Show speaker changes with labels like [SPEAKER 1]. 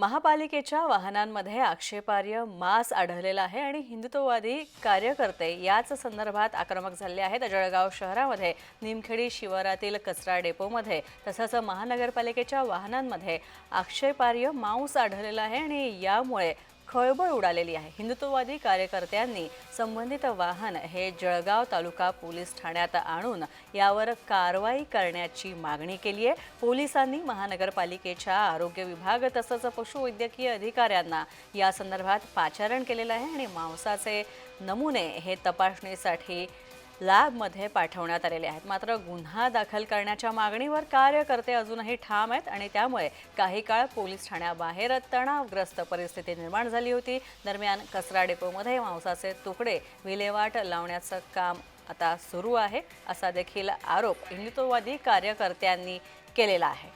[SPEAKER 1] महापालिकेच्या वाहनांमध्ये आक्षेपार्ह मास आढळलेला आहे आणि हिंदुत्ववादी कार्यकर्ते याच संदर्भात आक्रमक झाले आहेत. जळगाव शहरामध्ये निमखेडी शिवारातील कचरा डेपोमध्ये तसंच महानगरपालिकेच्या वाहनांमध्ये आक्षेपार्ह मांस आढळलेला आहे आणि यामुळे खळबळ उडालेली आहे. हिंदुत्ववादी कार्यकर्त्यांनी संबंधित वाहन हे जळगाव तालुका पोलीस ठाण्यात आणून यावर कारवाई करण्याची मागणी केली आहे. पोलिसांनी महानगरपालिकेच्या आरोग्य विभाग तसंच पशुवैद्यकीय अधिकाऱ्यांना या संदर्भात पाचारण केलेलं आहे आणि मांसाचे नमुने हे तपासणीसाठी लॅबमध्ये पाठवण्यात आलेले आहेत. मात्र गुन्हा दाखल करण्याच्या मागणीवर कार्यकर्ते अजूनही ठाम आहेत आणि त्यामुळे काही काळ पोलीस ठाण्याबाहेर तणावग्रस्त परिस्थिती निर्माण झाली होती. दरम्यान कचरा डेपोमध्ये मांसाचे तुकडे विल्हेवाट लावण्याचं काम आता सुरू आहे असा देखील आरोप हिंदुत्ववादी कार्यकर्त्यांनी केलेला आहे.